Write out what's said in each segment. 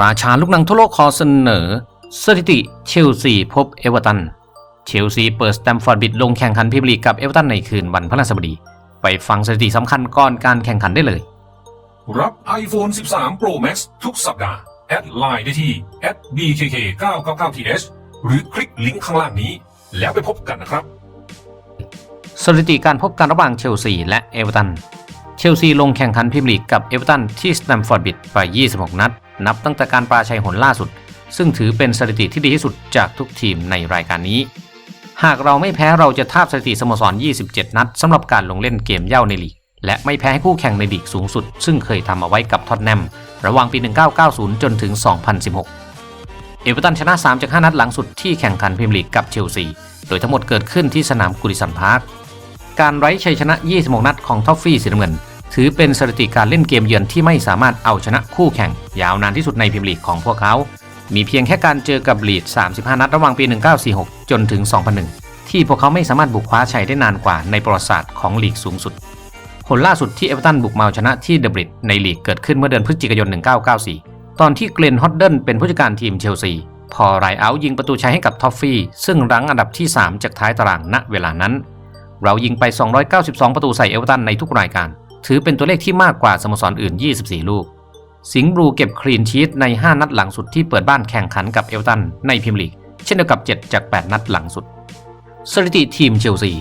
ราชาลูกหนังทั่วโลกขอเสนอ สถิติเชลซีพบเอเวอร์ตัน เชลซีเปิดสแตมฟอร์ดบิดลงแข่งขันพรีเมียร์ลีกกับเอเวอร์ตันในคืนวันพฤหัสบดี ไปฟังสถิติสำคัญก่อนการแข่งขันได้เลย รับ iPhone 13 Pro Max ทุกสัปดาห์ แอดไลน์ได้ที่ @bkk999th หรือคลิกลิงก์ข้างล่างนี้ แล้วไปพบกันนะครับสถิติการพบกันระหว่างเชลซีและเอเวอร์ตัน เชลซีลงแข่งขันพรีเมียร์ลีกกับเอเวอร์ตันที่สแตมฟอร์ดบิดไป 26 นัด นับตั้งแต่การปราชัยหนล่าสุด ซึ่งถือเป็นสถิติที่ดีที่สุดจากทุกทีมในรายการนี้ หากเราไม่แพ้เราจะทาบสถิติสโมสร 27 นัดสำหรับการลงเล่นเกมเย่าในลีก และไม่แพ้ให้คู่แข่งในลีกสูงสุด ซึ่งเคยทำเอาไว้กับท็อตแนมระหว่างปี 1990 จนถึง 2016 เอเวอร์ตันชนะ3จาก5นัดหลังสุดที่แข่งขันพรีเมียร์ลีกกับเชลซี โดยทั้งหมดเกิดขึ้นที่สนามกุริสันพาร์ค การไร้ชัยชนะ 26 นัดของท็อฟฟี่สีน้ำเงิน ถือเป็นสถิติการเล่นเกมเยือนที่ไม่สามารถเอาชนะคู่แข่ง ยาวนานที่สุดในพรีเมียร์ลีกของพวกเขา มีเพียงแค่การเจอกับลีด 35 นัดระหว่างปี 1946 จนถึง 2001 ที่พวกเขาไม่สามารถบุกคว้าชัยได้นานกว่าในประวัติศาสตร์ของลีกสูงสุดผลล่าสุดที่เอเวอร์ตันบุกมาเอาชนะที่เดอะบริดในลีกเกิดขึ้นเมื่อเดือนพฤศจิกายน 1994 ตอนที่เกรนฮอดเดิลเป็นผู้จัดการทีมเชลซีพอไรเอายิงประตูชัยให้กับท็อฟฟี่ ซึ่งรั้งอันดับที่ 3 จากท้ายตารางณเวลานั้น เรายิงไป 292 ประตูใส่เอเวอร์ตันในทุกรายการ ถือเป็นตัวเลขที่มากกว่าสโมสรอื่น 24 ลูก สิงห์บลูเก็บคลีนชีตใน 5 นัดหลังสุดที่เปิดบ้านแข่งขันกับเอเวอร์ตันในพรีเมียร์ลีก เช่นเดียวกับ 7 จาก 8 นัดหลังสุด สถิติทีมเชลซี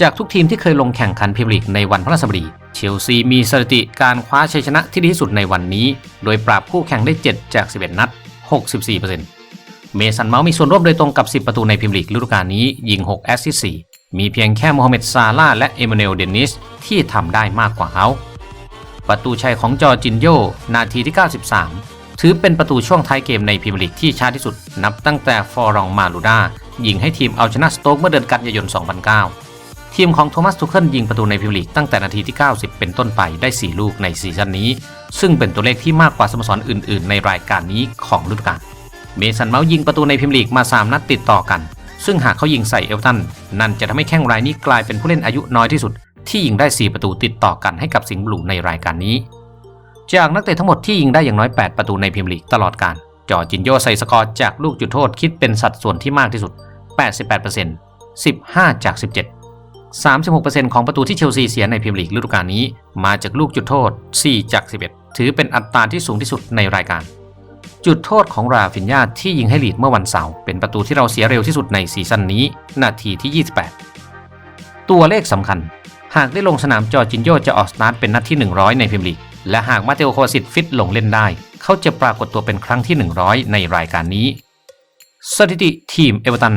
จากทุกทีมที่เคยลงแข่งขันพรีเมียร์ลีกในวันพฤหัสบดี เชลซีมีสถิติการคว้าชัยชนะที่ดีที่สุดในวันนี้ โดยปราบคู่แข่งได้ 7 จาก 11 นัด 64%เมสันเมาส์มีส่วนร่วมโดยตรงกับ 10 ประตูในพรีเมียร์ลีกฤดูกาลนี้ยิง 6 แอสซิสต์ มีเพียงแค่โมฮัมเหม็ดซาลาห์และเอเมเนลเดนิสที่ทำได้มากกว่าเขาประตูชัยของจอร์จินโยนาทีที่ 93 ถือเป็นประตูช่วงท้ายเกมในพรีเมียร์ลีกที่ช้าที่สุด นับตั้งแต่ฟอรองมาลูดายิงให้ทีมเอาชนะสโต๊กเมื่อเดือนกันยายน 2009 ทีมของโทมัสทูเคิลยิงประตูในพรีเมียร์ลีกตั้งแต่นาทีที่ 90 เป็นต้นไปได้ 4 ลูกในซีซั่นนี้ ซึ่งเป็นตัวเลขที่มากกว่าสโมสรอื่น ๆ ในรายการนี้ของฤดูกาลเมสันเมาส์ยิงประตูในพรีเมียร์ลีกมา 3 นัดติดต่อกัน ซึ่งหากเขายิงใส่เอลตัน นั่นจะทำให้แข้งรายนี้กลายเป็นผู้เล่นอายุน้อยที่สุด ที่ยิงได้ 4 ประตูติดต่อกันให้กับสิงห์บลูในรายการนี้ จากนักเตะทั้งหมดที่ยิงได้อย่างน้อย 8 ประตูในพรีเมียร์ลีกตลอดการจอจินโยใส่สกอร์จากลูกจุดโทษคิดเป็นสัดส่วนที่มากที่สุด 88% 15 จาก 17 36%ของประตูที่เชลซีเสียในพรีเมียร์ลีกฤดูกาลนี้ มาจากลูกจุดโทษ 4 จาก 11 ถือเป็นอัตราที่สูงที่สุดในรายการ จุดโทษของราฟินญาที่ยิงให้ลีดเมื่อวันเสาร์เป็นประตูที่เราเสียเร็วที่สุดในซีซั่นนี้ นาทีที่ 28 ตัวเลขสำคัญ หากได้ลงสนามจอจินโยจะออกสตาร์ทเป็นนัดที่ 100 ในพรีเมียร์ลีก และหากมาเตโอโควาซิตฟิตลงเล่นได้ เขาจะปรากฏตัวเป็นครั้งที่ 100 ในรายการนี้ สถิติทีมเอเวอร์ตัน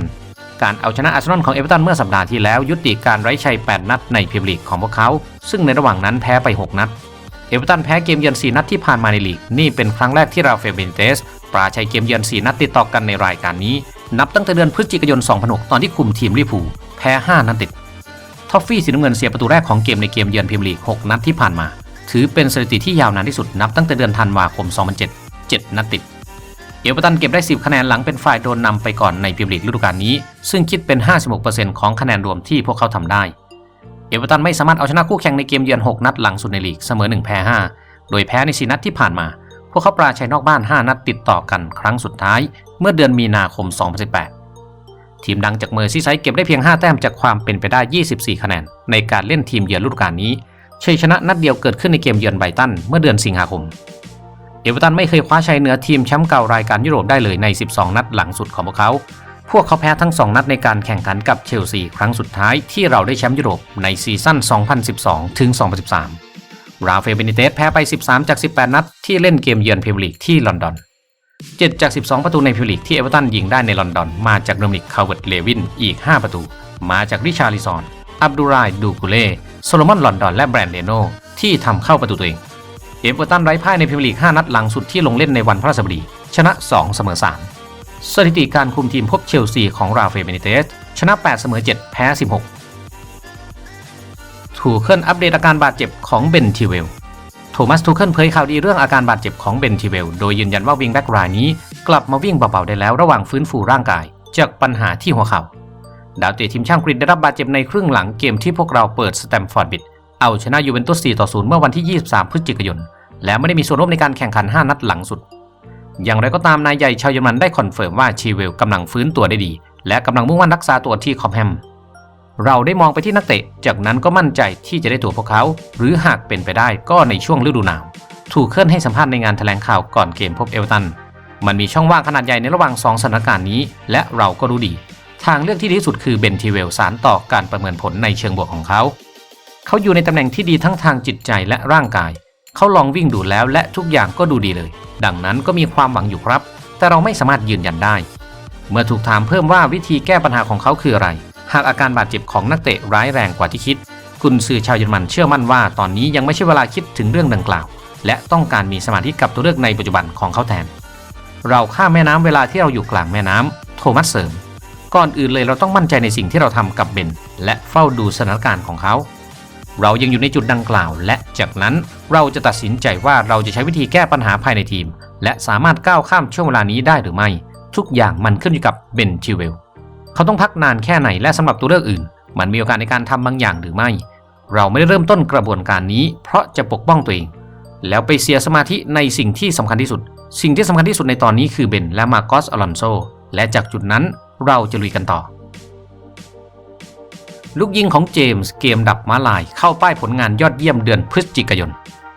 การเอาชนะอาร์เซนอลของเอเวอร์ตันเมื่อสัปดาห์ที่แล้วยุติการไร้ชัย 8 นัดในพรีเมียร์ลีกของพวกเขา ซึ่งในระหว่างนั้นแพ้ไป 6 นัด เอเวอร์ตันแพ้เกมเยือน 4 นัดที่ผ่านมาในลีก นี่เป็นครั้งแรกที่ราฟาเอลเบนเตสปราชัยเกมเยือน 4 นัดติดต่อกันในรายการนี้ นับตั้งแต่เดือนพฤศจิกายน 2006 ตอนที่คุมทีมลิพูแพ้ 5 นัดติด ทอฟฟี่สีน้ำเงินเสียประตูแรกของเกมในเกมเยือนพรีเมียร์ลีก 6 นัดที่ผ่านมา ถือเป็นสถิติที่ยาวนานที่สุดนับตั้งแต่เดือนธันวาคม 2007 7 นัดติด เอเวอร์ตันเก็บได้ 10 คะแนนหลังเป็นฝ่ายโดนนำไปก่อนในพรีเมียร์ลีกฤดูกาลนี้ ซึ่งคิดเป็น 56%ของคะแนนรวมที่พวกเขาทำได้ เอเวอร์ตันไม่สามารถเอาชนะคู่แข่งในเกมเยือน 6 นัดหลังสุดในลีกเสมอ 1 แพ้ 5 โดยแพ้ใน 4 นัดที่ผ่านมา พวกเขาปราชัยนอกบ้าน 5 นัดติดต่อกันครั้งสุดท้าย เมื่อเดือนมีนาคม 2018 ทีมดังจากเมอร์ซีไซด์เก็บได้เพียง 5 แต้มจากความเป็นไปได้ 24 คะแนน ในการเล่นทีมเยือนฤดูกาลนี้ชัยชนะนัดเดียวเกิดขึ้นในเกมเยือนไบรตันเมื่อเดือนสิงหาคม เอเวอร์ตันไม่เคยคว้าชัยเหนือทีมแชมป์เก่ารายการยุโรปได้เลยใน 12 นัดหลังสุดของพวกเขา พวกเขาแพ้ทั้ง 2 นัดในการแข่งขันกับเชลซีครั้งสุดท้ายที่เราได้แชมป์ยุโรปในซีซั่น 2012 ถึง 2013 ราฟาเอลเบนิเตสแพ้ไป 13 จาก 18 นัดที่เล่นเกมเยือนพรีเมียร์ลีกที่ลอนดอน 7 จาก 12 ประตูในพรีเมียร์ลีกที่เอเวอร์ตันยิงได้ในลอนดอน มาจากโดมินิกคาร์เวิร์ตเลวินอีก 5 ประตู มาจากริชาร์ลิซอน อับดุรายดูกุเล่ โซโลมอนลอนดอนและแบรนเดโนที่ทำเข้าประตูตัวเอง เอเวอร์ตันไร้พ่ายในพรีเมียร์ลีก 5 นัดหลังสุดที่ลงเล่นในวันพฤหัสบดีชนะ 2 เสมอ 3 สถิติการคุมทีมพบเชลซีของราฟาเอลเบนิเตสชนะ 8 เสมอ 7 แพ้ 16 ถูกเคลื่อนอัปเดตอาการบาดเจ็บของเบนทิเวล โทมัสทูเคิลเผยข่าวดีเรื่องอาการบาดเจ็บของเบนทิเวล โดยยืนยันว่าวิงแบ็กรายนี้ กลับมาวิ่งเบาๆได้แล้วระหว่างฟื้นฟูร่างกาย จากปัญหาที่หัวเข่า ดาวเตะทีมชาติอังกฤษได้รับบาดเจ็บในครึ่งหลังเกมที่พวกเราเปิดสแตมฟอร์ดบิดเอาชนะยูเวนตุส 4 ต่อ 0 เมื่อวันที่ 23 พฤศจิกายน และไม่ได้มีส่วนร่วมในการแข่งขัน 5 นัดหลังสุด อย่างไรก็ตามนายใหญ่ชาวเยอรมันได้คอนเฟิร์มว่าชีเวลกำลังฟื้นตัวได้ดี และกำลังมุ่งมั่นรักษาตัวที่คอมแฮม เราได้มองไปที่นักเตะ จากนั้นก็มั่นใจที่จะได้ตัวพวกเขา หรือหากเป็นไปได้ก็ในช่วงฤดูหนาวถูกเคลื่อนให้สัมภาษณ์ในงานแถลงข่าวก่อนเกมพบเอเวอร์ตัน มันมีช่องว่างขนาดใหญ่ในระหว่างสองสถานการณ์นี้ และเราก็รู้ดี ทางเลือกที่ดีที่สุดคือเบนทีเวลสารต่อการประเมินผลในเชิงบวกของเขา เขาอยู่ในตำแหน่งที่ดีทั้งทางจิตใจและร่างกาย เขาลองวิ่งดูแล้วและทุกอย่างก็ดูดีเลย ดังนั้นก็มีความหวังอยู่ครับ แต่เราไม่สามารถยืนยันได้ เมื่อถูกถามเพิ่มว่าวิธีแก้ปัญหาของเขาคืออะไร หากอาการบาดเจ็บของนักเตะร้ายแรงกว่าที่คิด กุนซือชาวเยอรมันเชื่อมั่นว่าตอนนี้ยังไม่ใช่เวลาคิดถึงเรื่องดังกล่าว และต้องการมีสมาธิกับตัวเลือกในปัจจุบันของเขาแทน เราข้ามแม่น้ำเวลาที่เราอยู่กลางแม่น้ำโทมัสเสริม ก่อนอื่นเลยเราต้องมั่นใจในสิ่งที่เราทำกับเบนและเฝ้าดูสถานการณ์ของเขา เรายังอยู่ในจุดดังกล่าว และจากนั้นเราจะตัดสินใจว่าเราจะใช้วิธีแก้ปัญหาภายในทีม และสามารถก้าวข้ามช่วงเวลานี้ได้หรือไม่ ทุกอย่างมันขึ้นอยู่กับเบนชิเวลเขาต้องพักนานแค่ไหนและสำหรับตัวเลือกอื่น มันมีโอกาสในการทำบางอย่างหรือไม่ เราไม่ได้เริ่มต้นกระบวนการนี้ เพราะจะปกป้องตัวเอง แล้วไปเสียสมาธิในสิ่งที่สำคัญที่สุด สิ่งที่สำคัญที่สุดในตอนนี้คือเบนและมาโกสอลอนโซและจากจุดนั้นเราจะลุยกันต่อ ลูกยิงของเจมส์เกมดับม้าลายเข้าป้ายผลงานยอดเยี่ยมเดือนพฤศจิกายน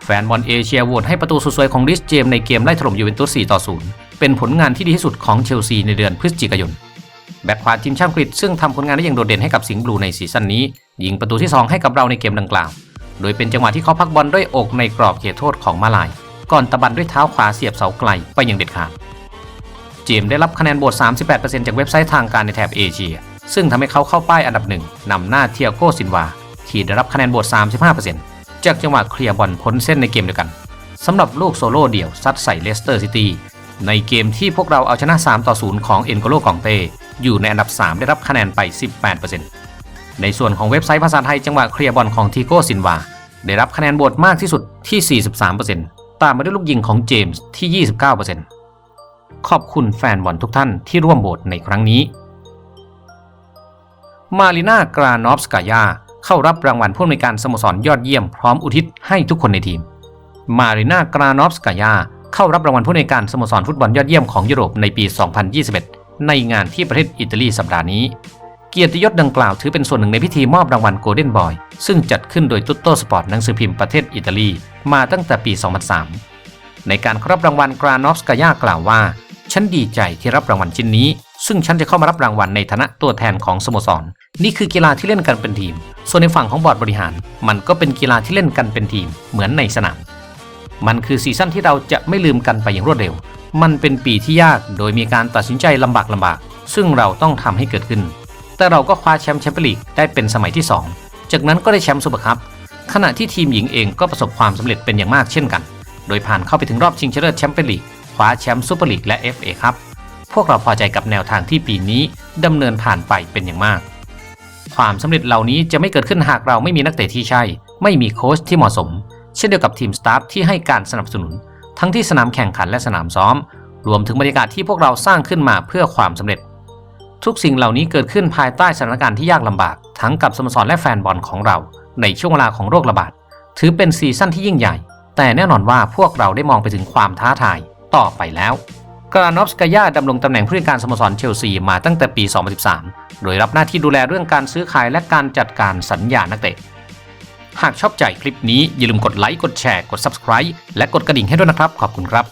แฟนบอลเอเชียโหวตให้ประตูสุดสวยของริสเจมส์ในเกมไล่ถล่มยูเวนตุส4ต่อ0เป็นผลงานที่ดีที่สุดของเชลซีในเดือนพฤศจิกายน แบ็คขวาทีมชาติอังกฤษซึ่งทำผลงานได้อย่างโดดเด่นให้กับสิงห์บลูในซีซั่นนี้ ยิงประตูที่ 2 ให้กับเราในเกมดังกล่าว โดยเป็นจังหวะที่เขาพักบอลด้วยอกในกรอบเขตโทษของมาลาย ก่อนตะบันด้วยเท้าขวาเสียบเสาไกลไปอย่างเด็ดขาด เจมส์ได้รับคะแนนโหวต38%จากเว็บไซต์ทางการในแถบเอเชีย ซึ่งทำให้เขาเข้าป้ายอันดับหนึ่งนำหน้าเทียโกซินวา ที่ได้รับคะแนนโหวต35%จากจังหวะเคลียร์บอลพ้นเส้นในเกมเดียวกันสำหรับลูกโซโล่เดี่ยวซัดใส่เลสเตอร์ซิตี้ในเกมที่พวกเราเอาชนะ3ต่อ0ของเอ็นโกโลกองเตอยู่ในอันดับ 3 ได้รับคะแนนไป 18%ในส่วนของเว็บไซต์ภาษาไทยจังหวะเคลียร์บอลของทีโกซินวาได้รับคะแนนโหวตมากที่สุดที่ 43%ตามมาด้วยลูกยิงของเจมส์ที่ 29%ขอบคุณแฟนบอลทุกท่านที่ร่วมโหวตในครั้งนี้ มารินากรานอฟสกายา เข้ารับรางวัลผู้อำนวยการสโมสรยอดเยี่ยมพร้อมอุทิศให้ทุกคนในทีม มารินากรานอฟสกายา เข้ารับรางวัลผู้อำนวยการสโมสรฟุตบอลยอดเยี่ยมของยุโรปในปี 2021 ในงานที่ประเทศอิตาลีสัปดาห์นี้ เกียรติยศดังกล่าวถือเป็นส่วนหนึ่งในพิธีมอบรางวัลโกลเด้นบอยซึ่งจัดขึ้นโดยตุตโตสปอร์ตหนังสือพิมพ์ประเทศอิตาลีมาตั้งแต่ปี 2003 ในการรับรางวัลกรานอฟสกายากล่าวว่าฉันดีใจที่รับรางวัลชิ้นนี้ ซึ่งฉันจะเข้ามารับรางวัลในฐานะตัวแทนของสโมสร นี่คือกีฬาที่เล่นกันเป็นทีม ส่วนในฝั่งของบอร์ดบริหาร มันก็เป็นกีฬาที่เล่นกันเป็นทีม เหมือนในสนาม มันคือซีซั่นที่เราจะไม่ลืมกันไปอย่างรวดเร็ว มันเป็นปีที่ยากโดยมีการตัดสินใจลำบากลำบาก ซึ่งเราต้องทำให้เกิดขึ้น แต่เราก็คว้าแชมป์แชมเปี้ยนลีกได้เป็นสมัยที่ 2 จากนั้นก็ได้แชมป์ซูเปอร์คัพ ขณะที่ทีมหญิงเองก็ประสบความสำเร็จเป็นอย่างมากเช่นกัน โดยผ่านเข้าไปถึงรอบชิงชนะเลิศแชมเปี้ยนลีก คว้าแชมป์ซูเปอร์ลีกและ FA ครับ พวกเราพอใจกับแนวทางที่ปีนี้ดำเนินผ่านไปเป็นอย่างมาก ความสำเร็จเหล่านี้จะไม่เกิดขึ้นหากเราไม่มีนักเตะที่ใช่ ไม่มีโค้ชที่เหมาะสม เช่นเดียวกับทีมสตาฟที่ให้การสนับสนุน ทั้งที่สนามแข่งขันและสนามซ้อม รวมถึงบรรยากาศที่พวกเราสร้างขึ้นมาเพื่อความสำเร็จ ทุกสิ่งเหล่านี้เกิดขึ้นภายใต้สถานการณ์ที่ยากลำบาก ทั้งกับสโมสรและแฟนบอลของเรา ในช่วงเวลาของโรคระบาดถือเป็นซีซั่นที่ยิ่งใหญ่ แต่แน่นอนว่าพวกเราได้มองไปถึงความท้าทายต่อไปแล้ว กรานอฟสกายาดำรงตำแหน่งผู้จัดการสโมสรเชลซีมาตั้งแต่ปี 2013 โดยรับหน้าที่ดูแลเรื่องการซื้อขายและการจัดการสัญญานักเตะ หากชอบใจคลิปนี้อย่าลืมกดไลค์ กดแชร์ กด Subscribe และกดกระดิ่งให้ด้วยนะครับ ขอบคุณครับ